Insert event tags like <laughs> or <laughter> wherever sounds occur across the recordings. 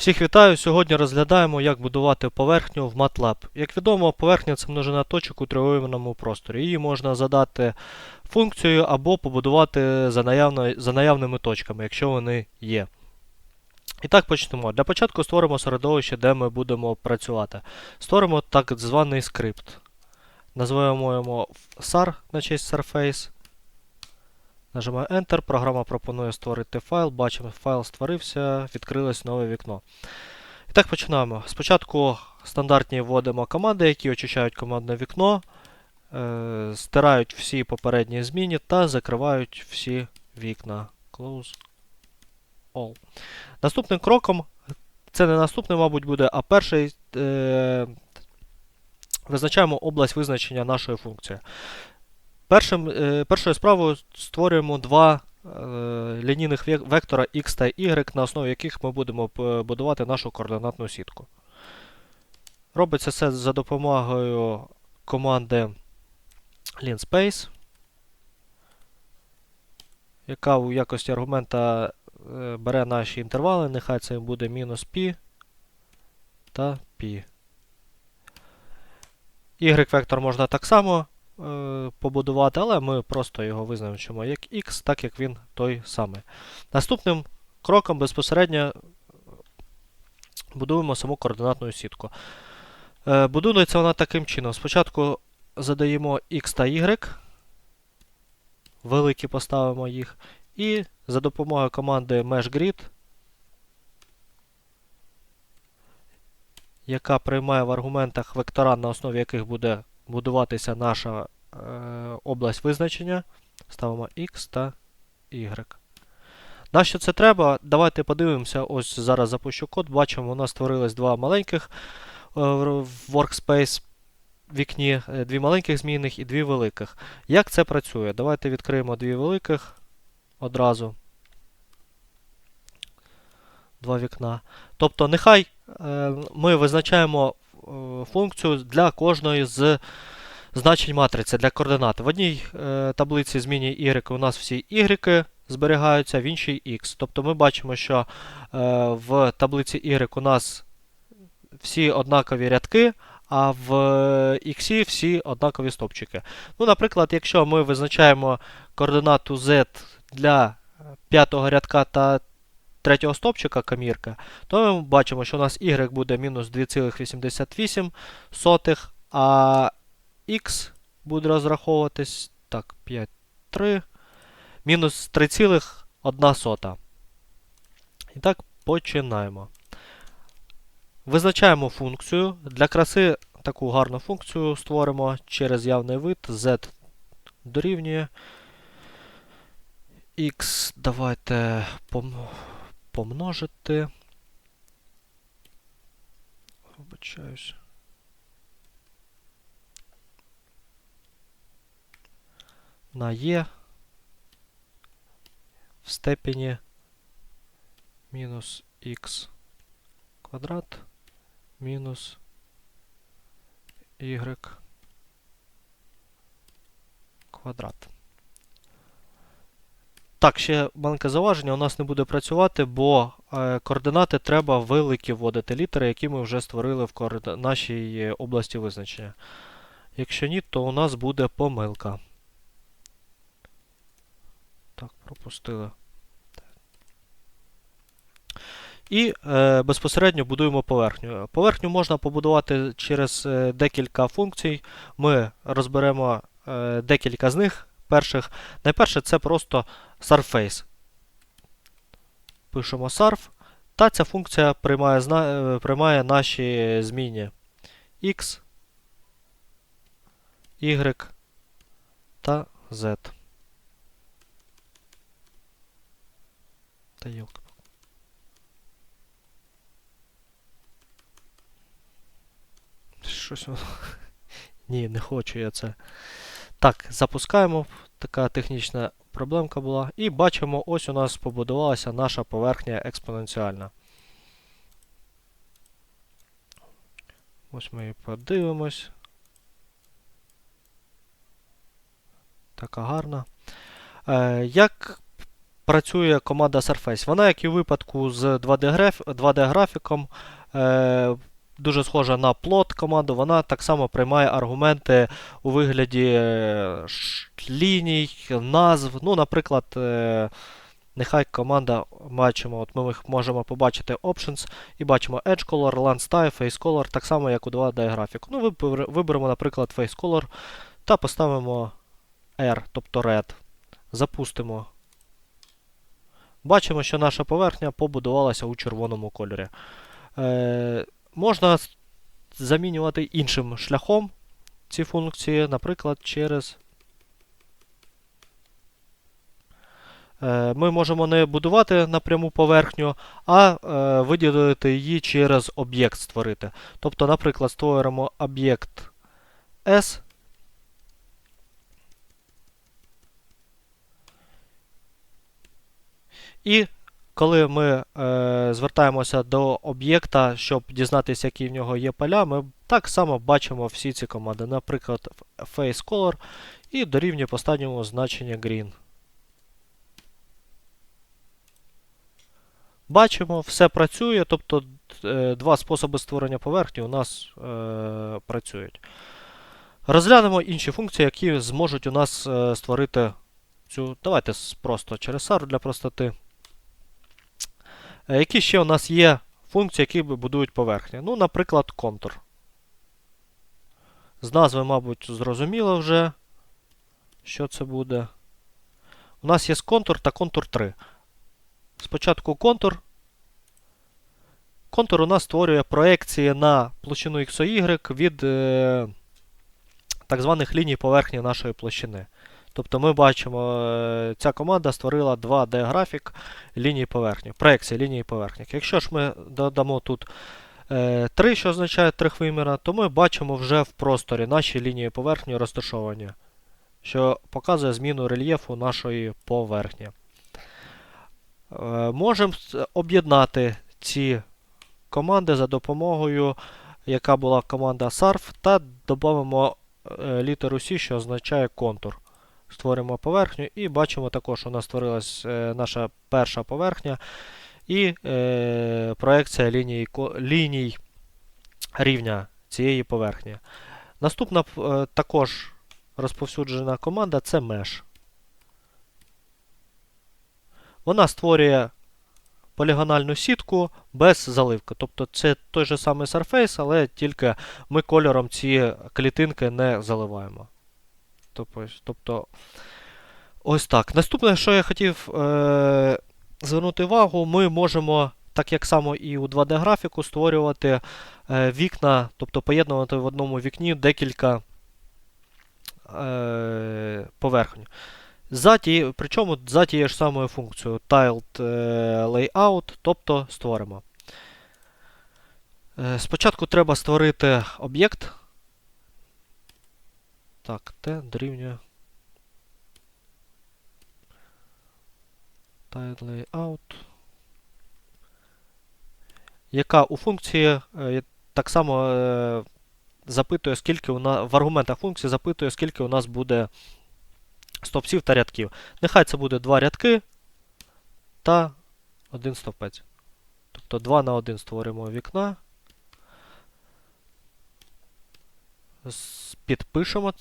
Всіх вітаю! Сьогодні розглядаємо, як будувати поверхню в MATLAB. Як відомо, поверхня це множина точок у тривимірному просторі. Її можна задати функцією або побудувати за, наявно, за наявними точками, якщо вони є. І так почнемо. Для початку створимо середовище, де ми будемо працювати. Створимо так званий скрипт. Назвемо його SAR на честь Surface. Нажимаю Enter, програма пропонує створити файл. Бачимо, файл створився, відкрилось нове вікно. І так починаємо. Спочатку стандартні вводимо команди, які очищають командне вікно, е, стирають всі попередні зміни та закривають всі вікна. Close all. Наступним кроком, це не наступний, мабуть, буде, а перший е, визначаємо область визначення нашої функції. Першим, е, першою справою створюємо два е, лінійних вектора x та y, на основі яких ми будемо будувати нашу координатну сітку. Робиться це за допомогою команди linspace, яка у якості аргумента е, бере наші інтервали, нехай це буде мінус π та π. Y-вектор можна так само е, побудувати, але ми просто його визначимо як x, так як він той самий. Наступним кроком безпосередньо будуємо саму координатну сітку. Е, будується вона таким чином. Спочатку задаємо x та y, великі поставимо їх, і за допомогою команди meshgrid, яка приймає в аргументах вектора, на основі яких буде будуватися наша е, область визначення. Ставимо X та Y. На що це треба? Давайте подивимося. Ось зараз запущу код. Бачимо, у нас створилось два маленьких е, workspace вікні, е, дві маленьких змінних і дві великих. Як це працює? Давайте відкриємо дві великих одразу. Два вікна. Тобто, нехай е, ми визначаємо функцію для кожної з значень матриці для координат. В одній е, таблиці зміні y у нас всі y зберігаються, в іншій x. Тобто ми бачимо, що е, в таблиці y у нас всі однакові рядки, а в x всі однакові стопчики. Ну, наприклад, якщо ми визначаємо координату z для п'ятого рядка та третього стопчика комірка, то ми бачимо, що у нас y буде мінус 2,88, а x буде розраховуватись так, 5, 3, мінус 3,1. І так, починаємо. Визначаємо функцію. Для краси таку гарну функцію створимо через явний вид z дорівнює x. Давайте пом помножити. Вибачаюсь. на e в степені мінус х квадрат мінус y квадрат. Так, ще маленьке зауваження, у нас не буде працювати, бо е, координати треба великі вводити літери, які ми вже створили в нашій області визначення. Якщо ні, то у нас буде помилка. Так, пропустили. І е, безпосередньо будуємо поверхню. Поверхню можна побудувати через е, декілька функцій. Ми розберемо е, декілька з них. Перших. Найперше це просто surface. Пишемо surf. Та ця функція приймає, е, приймає наші зміни x, y та z. Та йолка. Щось воно. <laughs> Ні, не хочу я це. Так, запускаємо. Така технічна проблемка була. І бачимо, ось у нас побудувалася наша поверхня експоненціальна. Ось ми її подивимось. Така гарна. Е, як працює команда Surface. Вона, як і у випадку з 2D, граф, 2D графіком, е, дуже схожа на плот команду, вона так само приймає аргументи у вигляді е, ліній, назв. Ну, наприклад, е, нехай команда бачимо, от ми можемо побачити Options і бачимо Edge Color, Land Style, Face Color, так само, як у 2D графіку. Ну, виберемо, наприклад, Face Color та поставимо R, тобто Red. Запустимо. Бачимо, що наша поверхня побудувалася у червоному кольорі. Е, можна замінювати іншим шляхом ці функції, наприклад, через. Е, Ми можемо не будувати напряму поверхню, а е, виділити її через об'єкт створити. Тобто, наприклад, створимо об'єкт S. І коли ми е, звертаємося до об'єкта, щоб дізнатися, які в нього є поля, ми так само бачимо всі ці команди. Наприклад, face color і дорівнює останньому значення green. Бачимо, все працює, тобто е, два способи створення поверхні у нас е, працюють. Розглянемо інші функції, які зможуть у нас е, створити цю. Давайте просто через SAR для простоти. Е, Які ще у нас є функції, які будують поверхні? Ну, наприклад, контур. З назви, мабуть, зрозуміло вже, що це буде. У нас є контур та контур 3. Спочатку контур. Контур у нас створює проекції на площину X від е, так званих ліній поверхні нашої площини. Тобто ми бачимо, е, ця команда створила 2D графік лінії поверхні, проекції лінії поверхні. Якщо ж ми додамо тут е, 3, що означає трихвиміра, то ми бачимо вже в просторі наші лінії поверхні розташовані, що показує зміну рельєфу нашої поверхні. Е, Можемо об'єднати ці команди за допомогою, яка була команда SARF, та додамо е, літеру C, що означає контур. Створимо поверхню і бачимо також, у нас створилась е, наша перша поверхня і е, проекція ліній, ліній рівня цієї поверхні. Наступна е, також розповсюджена команда це Mesh. Вона створює полігональну сітку без заливки. Тобто це той же самий Surface, але тільки ми кольором ці клітинки не заливаємо. Тобто, ось так. Наступне, що я хотів е, звернути увагу, ми можемо, так як само і у 2D графіку, створювати е, вікна, тобто поєднувати в одному вікні декілька е, поверхонь. За ті, причому за тією ж самою функцією tiled е, layout, тобто створимо. Е, Спочатку треба створити об'єкт. Так, T дорівнює tiled layout. Яка у функції е, так само е, запитує, скільки у нас в аргументах функції запитує, скільки у нас буде стовпців та рядків. Нехай це буде два рядки та один стовпець. Тобто 2 на 1 створимо вікна. Підпишемо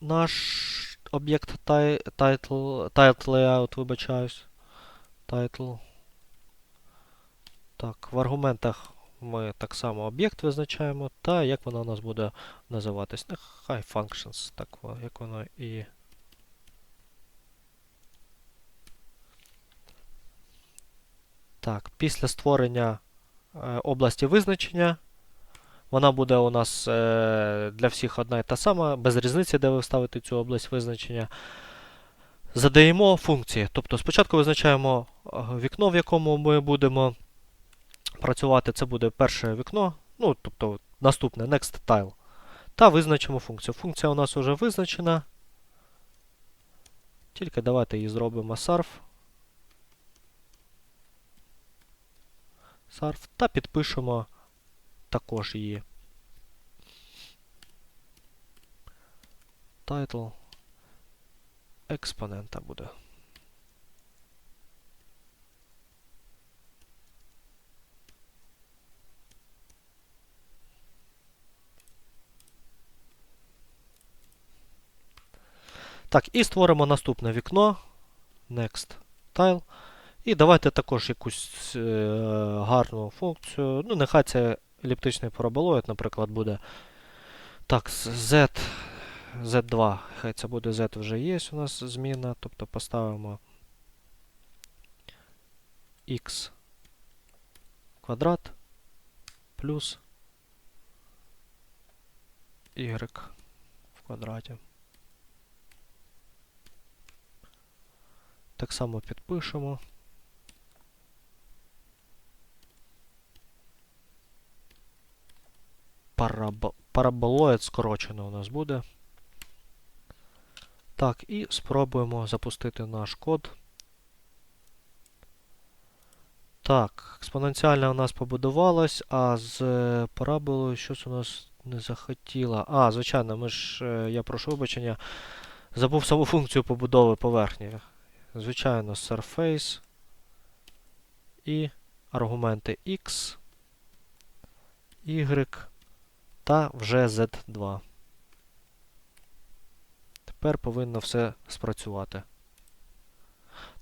наш об'єкт title, title layout, вибачаюсь. Title. Так, в аргументах ми так само об'єкт визначаємо, та як воно у нас буде називатись. Нехай functions, так як воно і. Так, після створення е, області визначення, вона буде у нас е, для всіх одна і та сама, без різниці, де ви ставите цю область визначення. Задаємо функції. Тобто спочатку визначаємо е, вікно, в якому ми будемо працювати. Це буде перше вікно, ну, тобто наступне next tile. Та визначимо функцію. Функція у нас вже визначена. Тільки давайте її зробимо sarf. sarf та підпишемо також її. Тайтл. експонента буде. Так, і створимо наступне вікно. Next Tile. І давайте також якусь е, гарну функцію. Ну, нехай це еліптичний параболоїд, наприклад, буде. Так, Z, Z2. Хай це буде Z вже є у нас зміна. Тобто поставимо x квадрат плюс y в квадраті. Так само підпишемо. Парабо... Параболоїд скорочено у нас буде. Так, і спробуємо запустити наш код. Так, експоненціальна у нас побудувалась, а з е, параболою щось у нас не захотіло. А, звичайно, ми ж, е, я прошу вибачення, забув саму функцію побудови поверхні. Звичайно, surface і аргументи x, y та вже z2. Тепер повинно все спрацювати.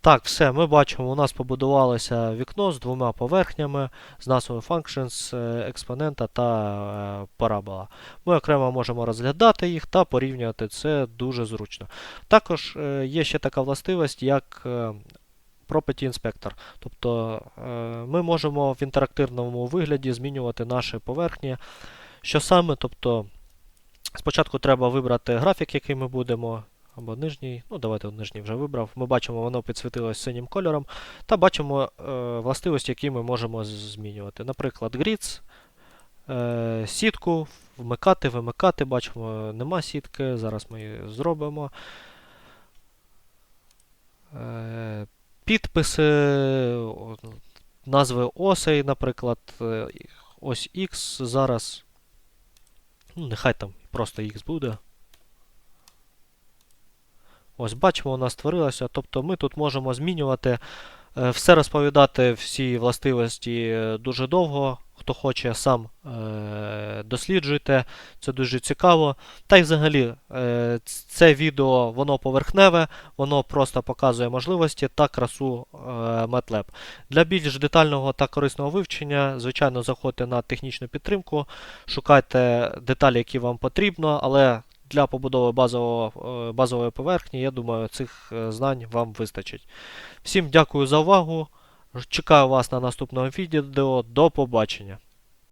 Так, все, ми бачимо, у нас побудувалося вікно з двома поверхнями з назвою functions, е, експонента та е, парабола. Ми окремо можемо розглядати їх та порівнювати це дуже зручно. Також е, є ще така властивість, як Property Inspector. Тобто ми можемо в інтерактивному вигляді змінювати наші поверхні. Що саме? Тобто, спочатку треба вибрати графік, який ми будемо. Або нижній, ну давайте нижній вже вибрав. Ми бачимо, воно підсвітилось синім кольором. Та бачимо е, властивості, які ми можемо змінювати. Наприклад, grids, е, сітку, вмикати, вимикати. Бачимо, нема сітки. Зараз ми її зробимо. Е, підписи, назви осей, наприклад, е, ось X зараз. Ну, нехай там просто X буде. Ось бачимо, вона створилася. Тобто ми тут можемо змінювати, е, все розповідати, всі властивості е, дуже довго. Хто хоче, сам е, досліджуйте, це дуже цікаво. Та й взагалі, е, це відео воно поверхневе, воно просто показує можливості та красу е, MATLAB. Для більш детального та корисного вивчення, звичайно, заходьте на технічну підтримку, шукайте деталі, які вам потрібно, але для побудови базового, е, базової поверхні, я думаю, цих е, знань вам вистачить. Всім дякую за увагу. Чекаю вас на наступному відео. До побачення.